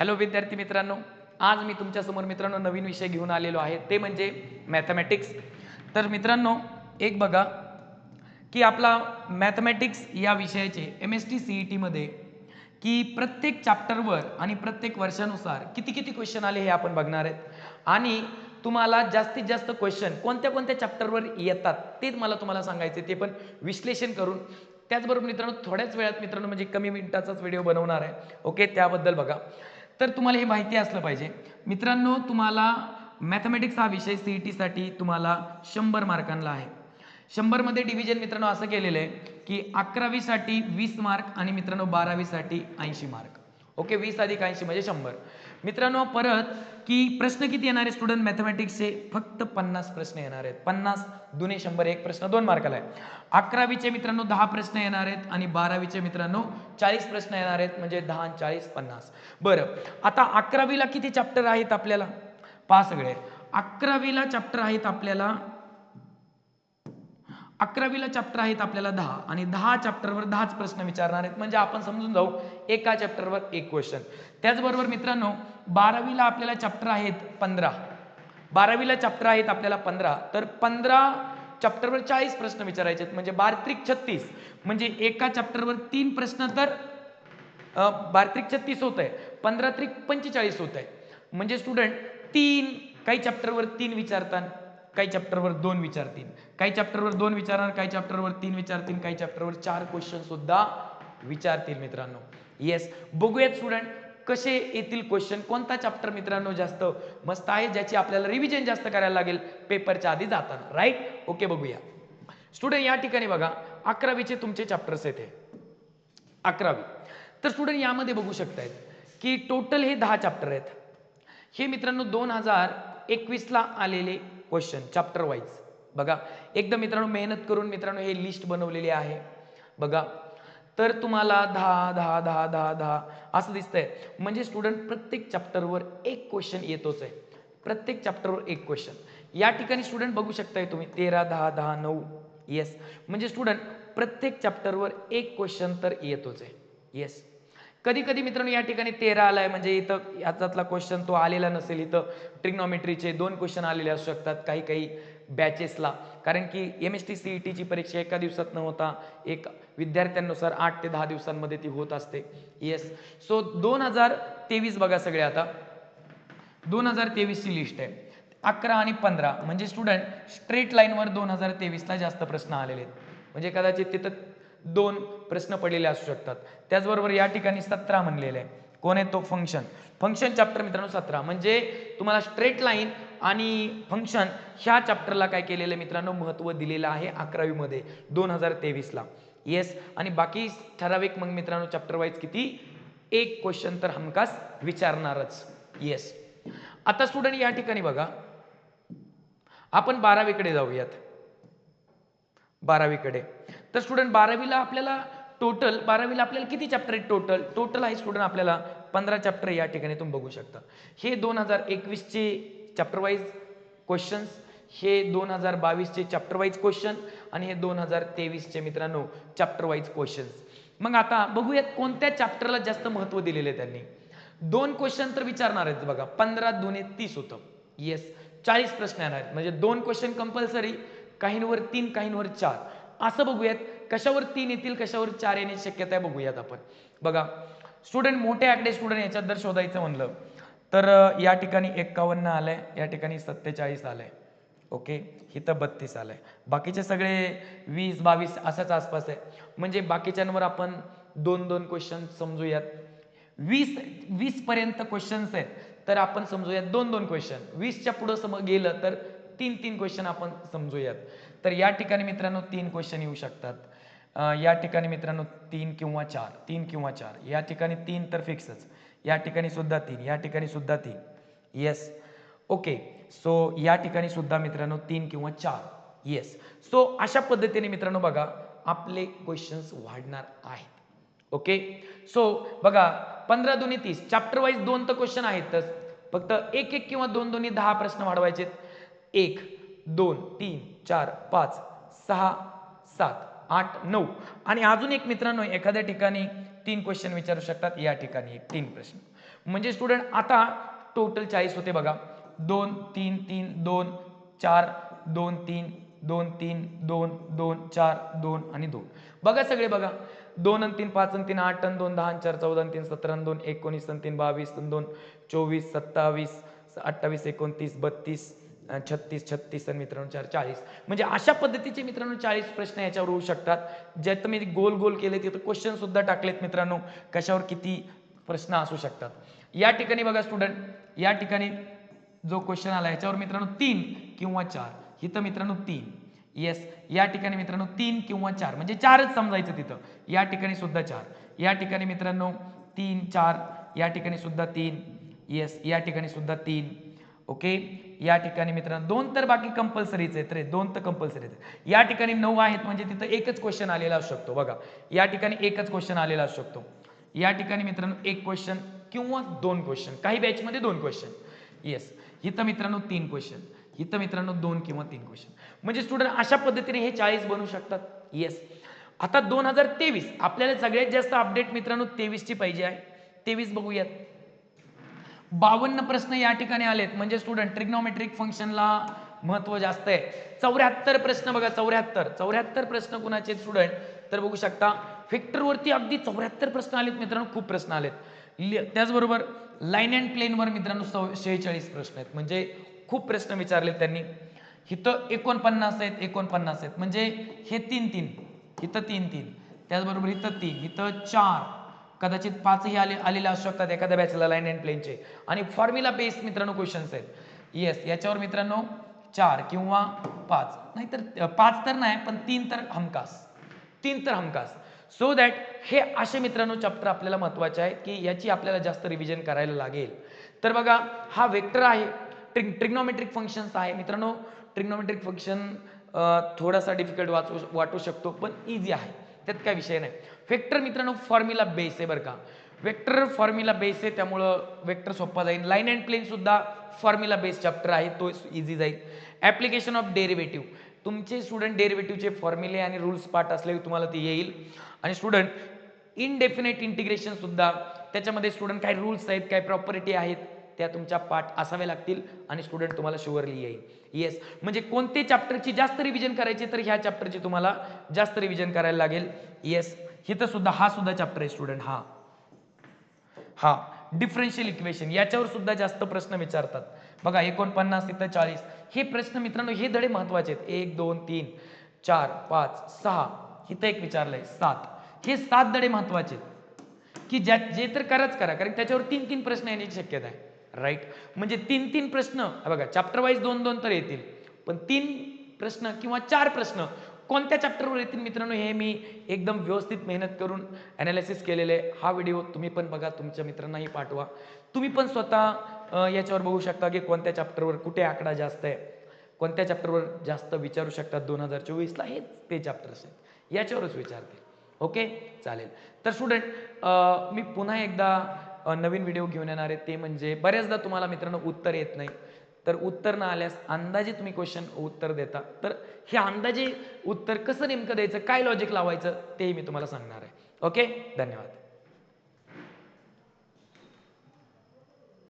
Hello विद्यार्थी मित्रांनो आज मी तुमच्यासमोर मित्रांनो नवीन विषय घेऊन आलेलो आहे. ते म्हणजे मॅथमॅटिक्स तर मित्रांनो एक बघा की आपला मॅथमॅटिक्स या विषयाचे M S T C E टीमध्ये की प्रत्येक चॅप्टरवर आणि प्रत्येक वर्षानुसार किती किती क्वेश्चन आले हे आपण बघणार आहेत. आणि तुम्हाला जास्तीत जास्त क्वेश्चन कोणत्या कोणत्या चॅप्टरवर येतात तेच मला तुम्हाला सांगायचे ते पण विश्लेषण करून. त्याचबरोबर मित्रांनो थोड्याच वेळात मित्रांनो म्हणजे कमी मिनिटाचाच व्हिडिओ बनवणार आहे. ओके त्याबद्दल बघा. तर तुम्हाला हे माहिती असलं पाहिजे. मित्रांनो तुम्हाला मॅथमॅटिक्स हा विषय सी ई टीसाठी तुम्हाला शंभर मार्कांना आहे. शंभरमध्ये डिव्हिजन मित्रांनो असं केलेलं आहे की अकरावीसाठी वीस मार्क आणि मित्रांनो बारावीसाठी ऐंशी मार्क. ओके वीस अधिक ऐंशी म्हणजे शंभर. मित्रांनो परत की प्रश्न किती येणार आहे स्टुडंट मॅथमॅटिक्सचे फक्त पन्नास प्रश्न येणार आहेत. पन्नास दुने शंभर एक प्रश्न दोन मार्काला आहे. अकरावीचे मित्रांनो दहा प्रश्न येणार आहेत आणि बारावीचे मित्रांनो चाळीस प्रश्न येणार आहेत म्हणजे दहा आणि चाळीस पन्नास. बरं आता अकरावीला किती चॅप्टर आहेत आपल्याला? पहा सगळे अकरावीला चॅप्टर आहेत आपल्याला अकरावीला चॅप्टर आहेत आपल्याला दहा. आणि दहा चॅप्टरवर दहाच प्रश्न विचारणार आहेत. म्हणजे आपण समजून जाऊ एका चॅप्टरवर एक क्वेश्चन त्याचबरोबर मित्रांनो बारावीला आपल्याला चॅप्टर आहेत पंधरा. बारावीला चॅप्टर आहेत आपल्याला पंधरा. तर पंधरा चॅप्टरवर चाळीस प्रश्न विचारायचे आहेत. म्हणजे बारत्रिक छत्तीस. म्हणजे एका चॅप्टरवर तीन प्रश्न तर बारत्रिक छत्तीस होत आहे पंधरा त्रिक पंचेचाळीस होत आहे म्हणजे स्टुडंट तीन काही चॅप्टरवर तीन विचारतात. काही चॅप्टरवर दोन विचारतील. काही चॅप्टरवर दोन विचारणार काही चॅप्टरवर तीन विचारतील काही चॅप्टरवर चार क्वेश्चन सुद्धा विचारतील मित्रांनो. येस बघूयात स्टुडंट कसे येतील क्वेश्चन कोणता चॅप्टर मित्रांनो जास्त मस्त आहे ज्याची आपल्याला रिव्हिजन जास्त करायला लागेल? पेपरच्या आधी जाताना. राईट ओके बघूया. स्टुडंट या ठिकाणी बघा. अकरावीचे तुमचे चॅप्टर्स येते अकरावी. तर स्टुडंट यामध्ये बघू शकतायत की टोटल हे दहा चॅप्टर आहेत. हे मित्रांनो दोन हजार एकवीसला आलेले क्वेश्चन चॅप्टर वाईज बघा एकदा मित्रांनो मेहनत करून मित्रांनो हे लिस्ट बनवलेली आहे. बघा तर तुम्हाला दहा दहा दहा दहा दहा असं दिसतंय. म्हणजे स्टुडंट प्रत्येक चॅप्टरवर एक क्वेश्चन येतोच आहे. प्रत्येक चॅप्टरवर एक क्वेश्चन या ठिकाणी स्टुडंट बघू शकताय तुम्ही तेरा दहा दहा नऊ. येस म्हणजे स्टुडंट प्रत्येक चॅप्टरवर एक क्वेश्चन तर येतोच आहे. येस कधी कधी मित्रांनो या ठिकाणी तेरा आलाय. म्हणजे इथं याच्यातला क्वेश्चन तो आलेला नसेल. इथं ट्रिग्नॉमेट्रीचे दोन क्वेश्चन आलेले असू शकतात काही काही बॅचेसला कारण की M S T C E टीची परीक्षा एका दिवसात न होता एक विद्यार्थ्यांनुसार आठ ते दहा दिवसांमध्ये ती होत असते. येस सो दोन हजार तेवीस बघा सगळे आता. दोन हजार तेवीसची लिस्ट आहे. अकरा आणि पंधरा. म्हणजे स्टुडंट स्ट्रेट लाईनवर दोन हजार तेवीसला जास्त प्रश्न आलेले आहेत. म्हणजे कदाचित तिथं दोन प्रश्न पडलेले असू शकतात. त्याचबरोबर या ठिकाणी सतरा म्हणलेले आहे. कोण आहे तो फंक्शन फंक्शन चॅप्टर मित्रांनो सतरा. म्हणजे तुम्हाला स्ट्रेट लाईन आणि फंक्शन ह्या चॅप्टरला काय केलेलं मित्रांनो? महत्त्व दिलेलं आहे अकरावीमध्ये दोन हजार तेवीसला. येस आणि बाकी ठराविक मग मित्रांनो चॅप्टर वाईज किती? एक क्वेश्चन तर हमकास विचारणारच. येस आता स्टुडंट या ठिकाणी बघा. आपण बारावीकडे जाऊयात. बारावीकडे. तर स्टुडंट बारावीला आपल्याला टोटल बारावीला आपल्याला किती चॅप्टर आहेत टोटल टोटल आहे स्टुडंट आपल्याला पंधरा चॅप्टर या ठिकाणी तुम्ही बघू शकता. हे दोन हजार एकवीसचे चॅप्टर वाईज क्वेश्चन्स हे दोन हजार बावीसचे चॅप्टर वाईज क्वेश्चन आणि हे दोन हजार तेवीसचे मित्रांनो चॅप्टर वाईज क्वेश्चन्स मग आता बघूयात कोणत्या चॅप्टरला जास्त महत्त्व दिलेलं आहे त्यांनी? दोन क्वेश्चन तर विचारणार आहेत बघा. पंधरा दोन्ही तीस होतं. येस चाळीस प्रश्न येणार आहेत. म्हणजे दोन क्वेश्चन कंपल्सरी काहींवर तीन काहींवर चार. असं बघूयात कशावर तीन येतील कशावर चार येण्याची शक्यता आहे बघूयात आपण. बघा स्टुडंट मोठे आकडे स्टुडंट याच्यात जर शोधायचं म्हणलं तर या ठिकाणी एक्कावन्न आलंय या ठिकाणी सत्तेचाळीस आलंय. ओके? इथं बत्तीस आलंय. बाकीचे सगळे वीस बावीस असाच आसपास आहे. म्हणजे बाकीच्यांवर आपण दोन दोन क्वेश्चन समजूयात. वीस वीस पर्यंत क्वेश्चन्स आहेत तर आपण समजूयात दोन दोन क्वेश्चन वीसच्या पुढं सम गेलं तर तीन तीन क्वेश्चन आपण समजूयात. तर या ठिकाणी मित्रांनो तीन क्वेश्चन येऊ शकतात. या ठिकाणी मित्रांनो तीन किंवा चार तीन किंवा चार. या ठिकाणी तीन तर फिक्सच या ठिकाणी सुद्धा तीन या ठिकाणी सुद्धा तीन. येस ओके सो या ठिकाणी सुद्धा मित्रांनो तीन किंवा चार. येस सो अशा पद्धतीने मित्रांनो बघा आपले क्वेश्चन्स वाढणार आहेत. ओके सो बघा पंधरा दोन्ही तीस. चॅप्टर वाईज दोन तर क्वेश्चन आहेतच. फक्त एक एक किंवा दोन दोन्ही दहा प्रश्न वाढवायचे एक दोन तीन चार पाच सहा सात आठ नऊ. आणि अजून एक मित्रांनो एखाद्या ठिकाणी तीन क्वेश्चन विचारू शकतात. या ठिकाणी एक तीन प्रश्न. म्हणजे स्टुडंट आता टोटल चाळीस होते बघा. दोन तीन तीन दोन चार दोन तीन दोन तीन दोन दोन चार दोन आणि दोन. बघा सगळे बघा. दोन आणि तीन पाच आणि तीन आठ आणि दोन दहा चार चौदा तीन सतरा दोन एकोणीस आणि तीन बावीस आणि दोन चोवीस सत्तावीस अठ्ठावीस एकोणतीस बत्तीस छत्तीस छत्तीस आणि मित्रांनो चार चाळीस. म्हणजे अशा पद्धतीचे मित्रांनो चाळीस प्रश्न याच्यावर होऊ शकतात. ज्यात मी गोल गोल केले तिथं क्वेश्चन सुद्धा टाकलेत मित्रांनो. कशावर किती प्रश्न असू शकतात. या ठिकाणी बघा स्टुडंट या ठिकाणी जो क्वेश्चन आला याच्यावर मित्रांनो तीन किंवा चार. इथं मित्रांनो तीन. येस या ठिकाणी मित्रांनो तीन किंवा चार. म्हणजे चारच समजायचं तिथं. या ठिकाणी सुद्धा चार. या ठिकाणी मित्रांनो तीन चार. या ठिकाणी सुद्धा तीन. येस या ठिकाणी सुद्धा तीन. ओके या ठिकाणी मित्रांनो दोन तर बाकी कंपल्सरीच आहेत रे दोन तर कंपल्सरी आहेत. या ठिकाणी नऊ आहेत म्हणजे तिथं एकच क्वेश्चन आलेला असू शकतो बघा. या ठिकाणी एकच क्वेश्चन आलेला असू शकतो. या ठिकाणी मित्रांनो एक क्वेश्चन किंवा दोन क्वेश्चन काही बॅचमध्ये दोन क्वेश्चन येस इथं मित्रांनो तीन क्वेश्चन इथं मित्रांनो दोन किंवा तीन क्वेश्चन म्हणजे स्टुडंट अशा पद्धतीने हे चाळीस बनू शकतात. येस आता दोन हजार तेवीस आपल्याला सगळ्यात जास्त अपडेट मित्रांनो तेवीसची पाहिजे आहे. तेवीस बघूयात. बावन्न प्रश्न या ठिकाणी आलेत. म्हणजे स्टुडंट ट्रिग्नॉमेट्रिक फंक्शनला महत्त्व जास्त आहे. चौऱ्याहत्तर प्रश्न बघा चौऱ्याहत्तर. चौऱ्याहत्तर प्रश्न कुणाचे स्टुडंट तर बघू शकता वरती अगदी चौऱ्याहत्तर प्रश्न आलेत मित्रांनो खूप प्रश्न आलेत. त्याचबरोबर लाईन अँड प्लेनवर मित्रांनो सौ शेहेचाळीस प्रश्न आहेत. म्हणजे खूप प्रश्न विचारलेत त्यांनी. इथं एकोणपन्नास आहेत एकोणपन्नास आहेत. म्हणजे हे तीन तीन. इथं तीन तीन. त्याचबरोबर इथं तीन इथं चार. कदाचित पाचही आले आलेले असू शकतात एखाद्या बॅचला लाईन अँड प्लेनचे आणि फॉर्म्युला बेस्ड मित्रांनो क्वेश्चन्स आहेत. येस याच्यावर मित्रांनो चार किंवा पाच. नाहीतर पाच तर नाही पण तीन तर हमखास. तीन तर हमखास. सो दॅट हे असे मित्रांनो चॅप्टर आपल्याला महत्त्वाचे आहेत की याची आपल्याला जास्त रिव्हिजन करायला लागेल. तर बघा हा वेक्टर आहे. ट्रिग ट्रिग्नोमेट्रिक फंक्शन्स आहे. मित्रांनो ट्रिग्नॉमेट्रिक फंक्शन थोडासा डिफिकल्ट वाचू वाटू शकतो पण इझी आहे. त्यात काय विषय नाही. वेक्टर मित्रांनो फॉर्म्युला बेस आहे बरं का. वेक्टर फॉर्म्युला बेस आहे त्यामुळं वेक्टर सोपा जाईल लाईन अँड प्लेन सुद्धा फॉर्म्युला बेस चॅप्टर आहे तो इझी जाईल. ॲप्लिकेशन ऑफ डेरिव्हेटिव्ह तुमचे स्टुडंट डेरिव्हेटिव्हचे फॉर्म्युले आणि रूल्स पार्ट असले तुम्हाला ते येईल. आणि स्टुडंट इनडेफिनेट इंटिग्रेशन सुद्धा त्याच्यामध्ये स्टुडंट काय रूल्स आहेत काय प्रॉपर्टी आहेत त्या तुमच्या पाठ असाव्या लागतील आणि स्टुडंट तुम्हाला शुअरली येईल. येस म्हणजे कोणते चॅप्टरची जास्त रिव्हिजन करायची तर ह्या चॅप्टरची तुम्हाला जास्त रिव्हिजन करायला लागेल. येस हिथं सुद्धा हा सुद्धा चॅप्टर आहे स्टुडंट हा. हा. डिफरन्शियल इक्वेशन याच्यावर सुद्धा जास्त प्रश्न विचारतात. बघा एकोणपन्नास इथं चाळीस. हे प्रश्न मित्रांनो हे धडे महत्त्वाचे आहेत. एक दोन तीन चार पाच सहा. इथं एक विचारलंय सात. हे सात धडे महत्त्वाचे आहेत. की ज्या जे तर कराच करा कारण त्याच्यावर तीन तीन प्रश्न येण्याची शक्यता आहे. राईट? म्हणजे तीन तीन प्रश्न बघा चॅप्टर वाईज दोन दोन तर येतील. पण तीन प्रश्न किंवा चार प्रश्न कोणत्या चॅप्टरवर येतील मित्रांनो हे मी एकदम व्यवस्थित मेहनत करून ॲनालिसिस केलेले हा व्हिडिओ तुम्ही पण बघा तुमच्या मित्रांनाही पाठवा. तुम्ही पण स्वतः याच्यावर बघू शकता की कोणत्या चॅप्टरवर कुठे आकडा जास्त आहे. कोणत्या चॅप्टरवर जास्त विचारू शकतात दोन हजार चोवीसला हेच ते चॅप्टर्स आहेत. याच्यावरच विचारतील ओके? चालेल. तर स्टुडंट मी पुन्हा एकदा नवीन व्हिडिओ घेऊन येणार आहे ते म्हणजे बऱ्याचदा तुम्हाला मित्रांनो उत्तर येत नाही. तर उत्तर न आल्यास अंदाजे तुम्ही क्वेश्चन उत्तर देता. तर हे अंदाजे उत्तर कसं नेमकं द्यायचं? काय लॉजिक लावायचं? तेही मी तुम्हाला सांगणार आहे. ओके धन्यवाद.